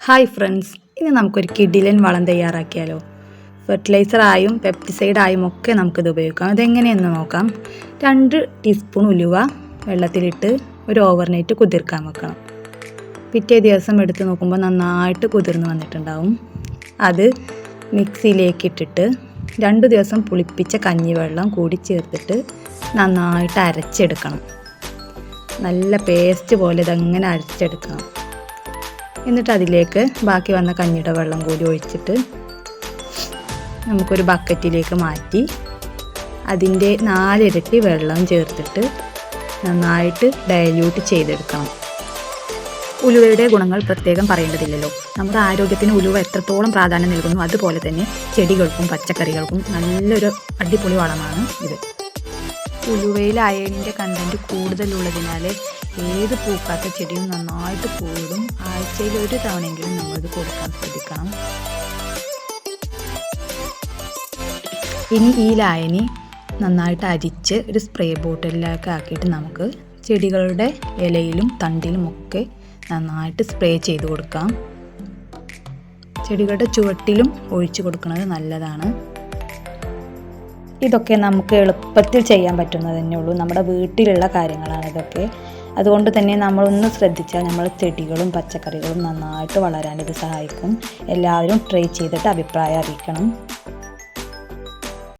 Hi friends ഇനി നമുക്കൊരു കിഡിലൻ വളം തയ്യാറാക്കിയാലോ. ഫെർട്ടിലൈസർ ആയും പെപ്റ്റിസൈഡ് ആയും ഒക്കെ നമുക്കിത് ഉപയോഗിക്കാം. അതെങ്ങനെയെന്ന് നോക്കാം. രണ്ട് ടീസ്പൂൺ ഉലുവ വെള്ളത്തിലിട്ട് ഒരു ഓവർനൈറ്റ് കുതിർക്കാൻ വെക്കണം. പിറ്റേ ദിവസം എടുത്ത് നോക്കുമ്പോൾ നന്നായിട്ട് കുതിർന്ന് വന്നിട്ടുണ്ടാവും. അത് മിക്സിയിലേക്ക് ഇട്ടിട്ട് രണ്ട് ദിവസം പുളിപ്പിച്ച കഞ്ഞിവെള്ളം കൂടി ചേർത്തിട്ട് നന്നായിട്ട് അരച്ചെടുക്കണം. നല്ല പേസ്റ്റ് പോലെ ഇതങ്ങനെ അരച്ചെടുക്കണം. എന്നിട്ട് അതിലേക്ക് ബാക്കി വന്ന കഞ്ഞിയുടെ വെള്ളം കൂടി ഒഴിച്ചിട്ട് നമുക്കൊരു ബക്കറ്റിലേക്ക് മാറ്റി അതിന്റെ നാലിരട്ടി വെള്ളം ചേർത്തിട്ട് നന്നായിട്ട് ഡയല്യൂട്ട് ചെയ്തെടുക്കണം. ഉലുവയുടെ ഗുണങ്ങൾ പ്രത്യേകം പറയേണ്ടതില്ലല്ലോ. നമ്മുടെ ആരോഗ്യത്തിന് ഉലുവ എത്രത്തോളം പ്രാധാന്യം നൽകുന്നു അതുപോലെ തന്നെ ചെടികൾക്കും പച്ചക്കറികൾക്കും നല്ലൊരു അടിപൊളി വളമാണ് ഇത്. ഉലുവയിൽ അയണിന്റെ കണ്ടന്റ് കൂടുതലുള്ളതിനാൽ ഏത് പൂക്കാത്ത ചെടിയും നന്നായിട്ട് പൂവിടും ആഴ്ചയിൽ ഒരു തവണയെങ്കിലും നമ്മളിത് കൊടുക്കാൻ ശ്രദ്ധിക്കണം. ഇനി ഈ ലായനി നന്നായിട്ട് അരിച്ച് ഒരു സ്പ്രേ ബോട്ടിലൊക്കെ ആക്കിയിട്ട് നമുക്ക് ചെടികളുടെ ഇലയിലും തണ്ടിലും ഒക്കെ നന്നായിട്ട് സ്പ്രേ ചെയ്ത് കൊടുക്കാം. ചെടികളുടെ ചുവട്ടിലും ഒഴിച്ചു കൊടുക്കുന്നത് നല്ലതാണ്. ഇതൊക്കെ നമുക്ക് എളുപ്പത്തിൽ ചെയ്യാൻ പറ്റുന്നത് ഉള്ളൂ. നമ്മുടെ വീട്ടിലുള്ള കാര്യങ്ങളാണ് ഇതൊക്കെ. അതുകൊണ്ട് തന്നെ നമ്മളൊന്ന് ശ്രദ്ധിച്ചാൽ നമ്മൾ ചെടികളും പച്ചക്കറികളും നന്നായിട്ട് വളരാൻ ഇത് സഹായിക്കും. എല്ലാവരും ട്രൈ ചെയ്തിട്ട് അഭിപ്രായം അറിയിക്കണം.